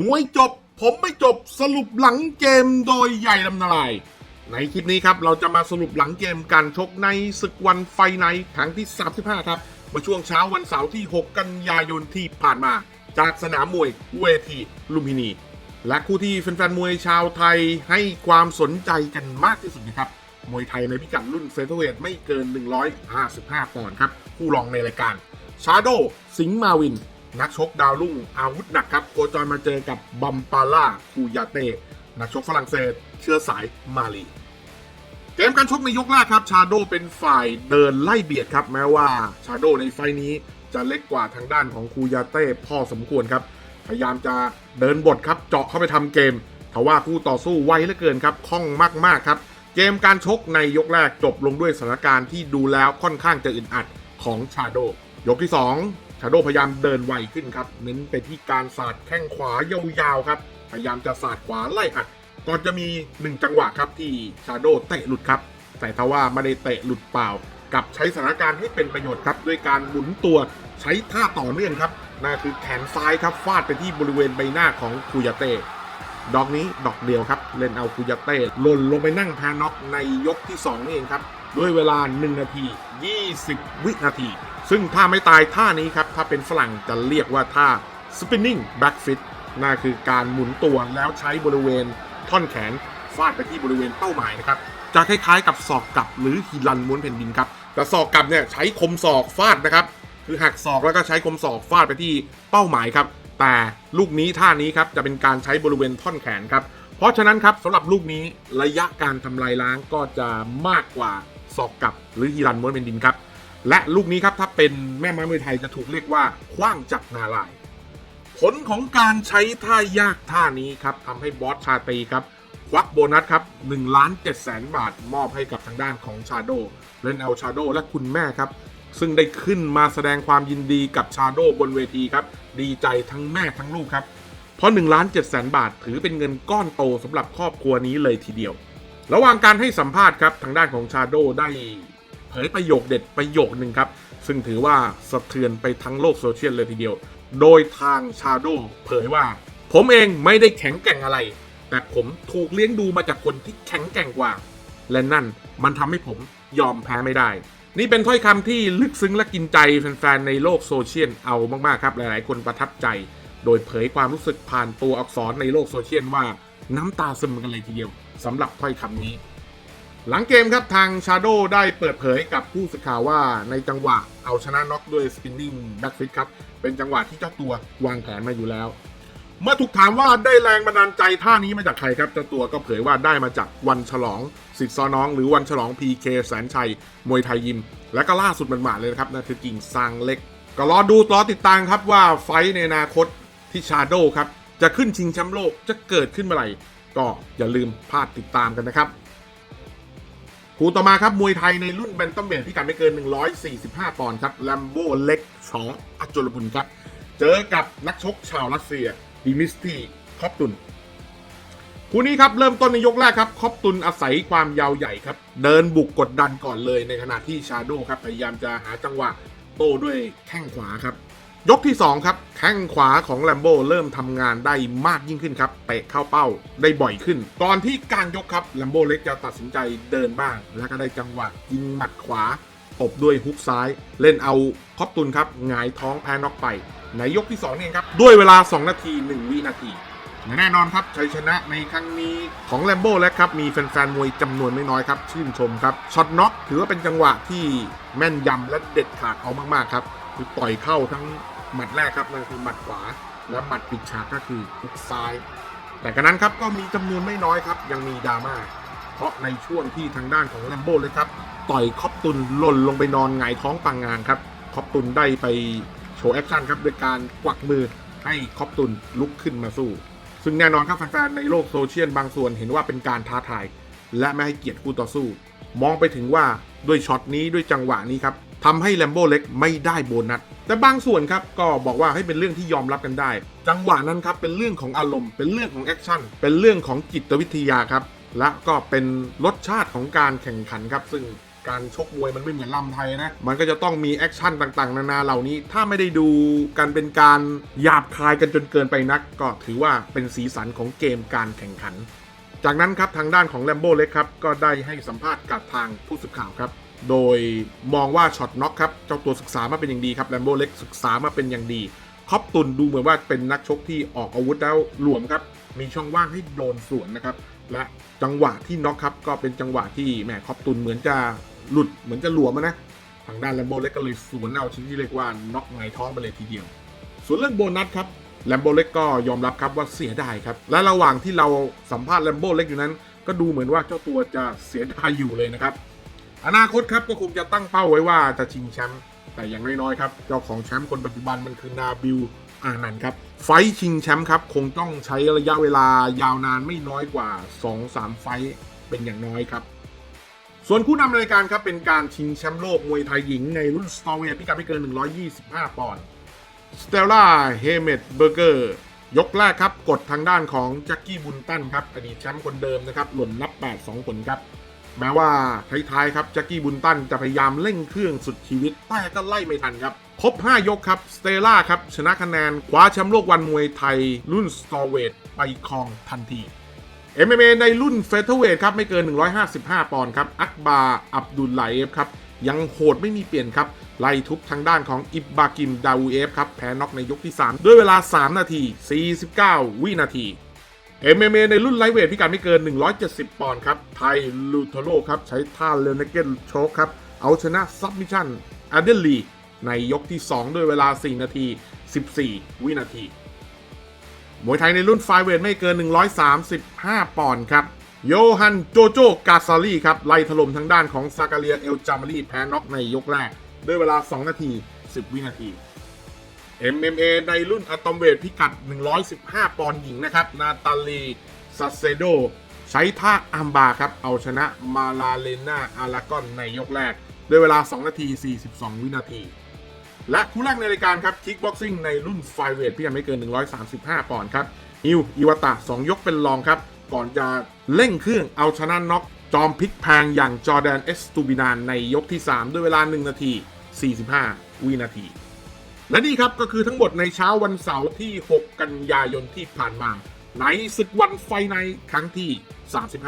มวยจบ ผมไม่จบสรุปหลังเกมโดยใหญ่ลำนาลาย ในคลิปนี้ครับ เราจะมาสรุปหลังเกมการชกในศึกวันไฟไนท์ครั้งที่ 35 ครับเมื่อช่วงเช้าวันเสาร์ที่ 6 กันยายนที่ผ่านมา จากสนามมวยเวทีลุมพินี และคู่ที่แฟนๆมวยชาวไทยให้ความสนใจกันมากที่สุดนะครับมวยไทยในพิกัดรุ่นเฟเธอร์เวทไม่เกิน 155ปอนด์ครับผู้รองในรายการชาโดสิงห์มาวิน นักชกดาวรุ่งอาวุธหนักครับ โคจรมาเจอกับบัมปาล่าคูยาเต้นักชกฝรั่งเศส เชื้อสายมาลี เกมการชกในยกแรกครับ ชาโดเป็นฝ่ายเดินไล่เบียดครับ แม้ว่าชาโดในไฟนี้จะเล็กกว่าทางด้านของคูยาเต้พอสมควรครับ พยายามจะเดินบทครับ เจาะเข้าไปทำเกมทว่าคู่ต่อสู้ไวเหลือเกินครับคล่องมากๆครับ เกมการชกในยกแรกจบลงด้วยสถานการณ์ที่ดูแล้วค่อนข้างจะอึดอัดของชาโด ยกที่ 2 ชาโดพยายามเดินไวขึ้นครับเน้นไปที่การสาดแข้งขวายาวๆครับ พยายามจะสาดขวาไล่อัดก่อนจะมี1จังหวะครับที่ชาโดเตะหลุดครับ แต่ทว่าไม่ได้เตะหลุดเปล่า กับใช้สถานการณ์ให้เป็นประโยชน์ครับ ด้วยการหมุนตัวใช้ท่าต่อเนื่องครับนั่นคือแขนซ้ายครับฟาดไปที่บริเวณใบหน้าของคูยาเต้ดอกนี้ดอกเดียวครับ เล่นเอาคูยาเต้หล่นลงไปนั่งแพนน็อกในยกที่ 2 นี่เองครับ ด้วยเวลา 1 นาที 20 วินาที ซึ่งถ้าไม่ตายท่านี้ครับ ถ้าเป็นฝรั่งจะเรียกว่าท่า spinning back fit นั่นคือการหมุนตัวแล้วใช้บริเวณท่อนแขนฟาดไปที่บริเวณเป้าหมายนะครับ จะคล้ายๆกับศอกกลับหรือฮิลันม้วนแผ่นดินครับ แต่ศอกกลับเนี่ยใช้คมศอกฟาดนะครับ คือหักศอกแล้วก็ใช้คมศอกฟาดไปที่เป้าหมายครับ แต่ลูกนี้ท่านี้ครับจะเป็นการใช้บริเวณท่อนแขนครับ เพราะฉะนั้นครับสำหรับลูกนี้ระยะการทำลายล้างก็จะมากกว่าศอกกลับหรือฮิรันม้วนเป็นดินครับ และลูกนี้ครับถ้าเป็นแม่ไม้มวยไทยจะถูกเรียกว่าคว้างจับนาลาย ผลของการใช้ท่ายากท่านี้ครับทำให้บอสชาตีครับควักโบนัสครับ1ล้าน7แสนบาทมอบให้กับทางด้านของชาโดเล่นเอาชาโดและคุณแม่ครับ ซึ่งได้ขึ้นมาแสดงความยินดีกับชาโดบนเวทีครับ ดีใจทั้งแม่ทั้งลูกครับ เพราะ1ล้าน7แสนบาทถือเป็นเงินก้อนโตสำหรับครอบครัวนี้เลยทีเดียว ระหว่างการให้สัมภาษณ์ครับทางด้านของชาโดได้ ยประโยคเด็ดประโยคหนึ่งครับ ซึ่งถือว่าสะเทือนไปทั้งโลกโซเชียลเลยทีเดียว โดยทางชาโดเผยว่า ผมเองไม่ได้แข็งแกร่งอะไร แต่ผมถูกเลี้ยงดูมาจากคนที่แข็งแกร่งกว่า และนั่นมันทำให้ผมยอมแพ้ไม่ได้ นี่เป็นถ้อยคำที่ลึกซึ้งและกินใจแฟนๆในโลกโซเชียลเอามากๆครับ หลายๆ คนประทับใจ โดยเผยความรู้สึกผ่านตัวอักษรในโลกโซเชียลว่าน้ำตาซึมกันเลยทีเดียวสำหรับถ้อยคำนี้ หลังเกมครับทางชาโดได้เปิดเผยกับผู้สื่อข่าวว่าในจังหวะเอาชนะน็อกด้วยสปินนิ่งแบ็กฟิตครับ เป็นจังหวะที่เจ้าตัววางแผนมาอยู่แล้ว เมื่อถูกถามว่าได้แรงบันดาลใจท่านี้มาจากใครครับ เจ้าตัวก็เผยว่าได้มาจากวันฉลองสิทธิ์ซอน้อง หรือวันฉลอง PK แสนชัย มวยไทยยิม และก็ล่าสุดมันหมาเลยนะครับนั่นคือกิ่งซางเล็ก ก็รอดูรอติดตามครับว่าไฟในอนาคตที่ชาโดครับจะขึ้นชิงแชมป์โลกจะเกิดขึ้นเมื่อไหร่ก็อย่าลืมพลาดติดตามกันนะครับ คู่ต่อมาครับ มวยไทยในรุ่นแบนตัมเวทพิกัดไม่เกิน 145 ปอนด์ครับแลมโบเล็กชองอัจจุลบุญครับ เจอกับนักชกชาวรัสเซียดิมิสตีคอปตุน คู่นี้ครับ เริ่มต้นในยกแรกครับคอปตุนอาศัยความยาวใหญ่ครับ เดินบุกกดดันก่อนเลยในขณะที่ชาโดครับ พยายามจะหาจังหวะโต้ด้วยแข้งขวาครับ ยกที่ 2 ครับแข้งขวาของแลมโบเริ่มทำงานได้มากยิ่งขึ้นครับเตะเข้าเป้าได้บ่อยขึ้นก่อนที่กลางยกครับแลมโบเล็กจะตัดสินใจเดินบ้าง แล้วก็ได้จังหวะยิงหมัดขวาตบด้วยฮุกซ้าย เล่นเอาคอปตุนครับหงายท้องแพ้น็อกไปในยกที่2นี่เองครับ ด้วยเวลา 2 นาที 1 วินาทีและแน่นอนครับชัยชนะในครั้งนี้ของแลมโบ้และครับ มีแฟนๆ มวยจำนวนไม่น้อยครับ ชื่นชมครับ ช็อตน็อกถือว่าเป็นจังหวะที่แม่นยำและเด็ดขาดเอามาก ๆ ครับคือต่อยเข้าทั้ง หมัดแรกครับนั่นคือหมัดขวา และหมัดปิดฉากก็คือฮุกซ้าย แต่กระนั้นครับก็มีจำนวนไม่น้อยครับ ยังมีดราม่าเพราะในช่วงที่ทางด้านของแลมโบ้เลยครับ ต่อยคอปตุนหล่นลงไปนอนหงายท้องปังงานครับคอปตุนได้ไปโชว์แอคชั่นครับโดยการกวักมือให้คอปตุนลุกขึ้นมาสู้ ซึ่งแน่นอนครับแฟนๆในโลกโซเชียลบางส่วนเห็นว่าเป็นการท้าทาย และไม่ให้เกียรติคู่ต่อสู้ มองไปถึงว่าด้วยช็อตนี้ด้วยจังหวะนี้ครับ ทำให้แลมโบ้เล็กไม่ได้โบนัสแต่บางส่วนครับก็บอกว่าให้เป็นเรื่องที่ยอมรับกันได้ จังหวะนั้นครับเป็นเรื่องของอารมณ์เป็นเรื่องของแอคชั่นเป็นเรื่องของจิตวิทยาครับและก็เป็นรสชาติของการแข่งขันครับ ซึ่งการชกมวยมันไม่เหมือนลำไทยนะ มันก็จะต้องมีแอคชั่นต่างๆ นานาเหล่านี้ ถ้าไม่ได้ดูกันเป็นการหยาบคายกันจนเกินไปนัก ก็ถือว่าเป็นสีสันของเกมการแข่งขัน จากนั้นครับทางด้านของแลมโบ้เล็กครับก็ได้ให้สัมภาษณ์กับทางผู้สื่อข่าวครับ โดยมองว่าช็อตน็อกครับ เจ้าตัวศึกษามาเป็นอย่างดีครับแลมโบเล็กศึกษามาเป็นอย่างดีคอปตุนดูเหมือนว่าเป็นนักชกที่ออกอาวุธแล้วหลวมครับ มีช่องว่างให้โดนสวนนะครับ และจังหวะที่น็อกครับก็เป็นจังหวะที่แหมคอปตุนเหมือนจะหลุดเหมือนจะหลวมนะทางด้านแลมโบเล็กก็เลยสวนเอาชนิดที่เรียกว่าน็อกไงท้องไปเลยทีเดียว ส่วนเรื่องโบนัสครับแลมโบเล็กก็ยอมรับครับว่าเสียดายครับ และระหว่างที่เราสัมภาษณ์แลมโบเล็กอยู่นั้น ก็ดูเหมือนว่าเจ้าตัวจะเสียดายอยู่เลยนะครับ อนาคตครับก็คงจะตั้งเป้าไว้ว่าจะชิงแชมป์แต่อย่างน้อยๆครับเจ้าของแชมป์คนปัจจุบันมันคือนาบิลอานันครับ ไฟชิงแชมป์ครับ คงต้องใช้ระยะเวลายาวนานไม่น้อยกว่า 2-3 ไฟเป็นอย่างน้อยครับ ส่วนคู่นำรายการครับ เป็นการชิงแชมป์โลกมวยไทยหญิงในรุ่นสตอเวทพิกัดไม่เกิน 125 ปอนด์สเตลล่าเฮเมตเบอร์เกอร์ยกแรกครับ กดทางด้านของแจ็คกี้บุนตันครับอดีตแชมป์คนเดิมนะครับหล่นนับ 8 2 ผลครับ แม้ว่าท้ายๆครับแจ็คกี้บุนตันจะพยายามเร่งเครื่องสุดชีวิตแต่ก็ไล่ไม่ทันครับครบ 5 ยกครับ สเตล่าครับ ชนะคะแนนคว้าแชมป์โลกวันมวยไทย รุ่นสตอเวทไปครองทันที MMA ในรุ่นเฟเธอร์เวทครับ ไม่เกิน 155 ปอนด์ครับ อักบา อับดุลไลเอฟครับ ยังโหดไม่มีเปลี่ยนครับ ไล่ทุบทางด้านของอิบบากิม ดาวูเอฟครับ แพ้น็อกในยกที่ 3 ด้วยเวลา 3 นาที 49 วินาที MMA ในรุ่นไลท์เวทพิกัดไม่เกิน 170 ปอนด์ครับ ไทยลูโทโลครับ ใช้ท่าเลนเกนโชคครับ เอาชนะซับมิชันอเดลลีในยกที่ 2 ด้วยเวลา 4 นาที 14 วินาที มวยไทยในรุ่นไฟเวทไม่เกิน 135 ปอนด์ครับ โยฮันโจโจกาซาลีครับ ไล่ถล่มทางด้านของซากาเลียเอลจามารีแพ้น็อกในยกแรก ด้วยเวลา 2 นาที 10 วินาที MMA ในรุ่นอะตอมเวทพิกัด 115 ปอนด์หญิงนะครับ นาตาลีซัสเซโด ใช้ท่าอัมบาครับ เอาชนะมาลาเลนาอารากอนในยกแรก ด้วยเวลา 2 นาที 42 วินาที และคู่แรกในรายการครับคิกบ็อกซิ่งในรุ่นไฟเวทพี่ยังไม่เกิน 135 ปอนด์ครับฮิวอิวตะ 2 ยกเป็นรองครับ ก่อนจะเร่งเครื่องเอาชนะน็อกจอมพลิกแพงอย่างจอแดนเอสตูบินานในยกที่ 3 ด้วยเวลา 1 นาที 45 วินาที และนี่ครับก็คือทั้งหมดในเช้าวันเสาร์ที่ 6 กันยายนที่ผ่านมา ในศึกวันไฟในครั้งที่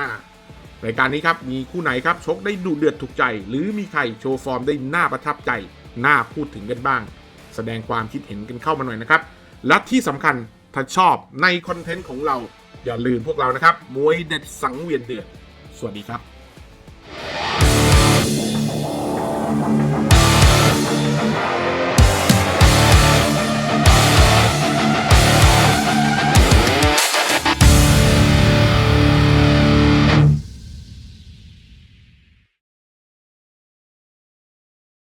35 รายการนี้ครับมีคู่ไหนครับชกได้ดูเดือดถูกใจ หรือมีใครโชว์ฟอร์มได้น่าประทับใจ น่าพูดถึงกันบ้าง แสดงความคิดเห็นกันเข้ามาหน่อยนะครับ และที่สำคัญถ้าชอบในคอนเทนต์ของเราอย่าลืมพวกเรานะครับมวยเด็ดสังเวียนเดือด สวัสดีครับ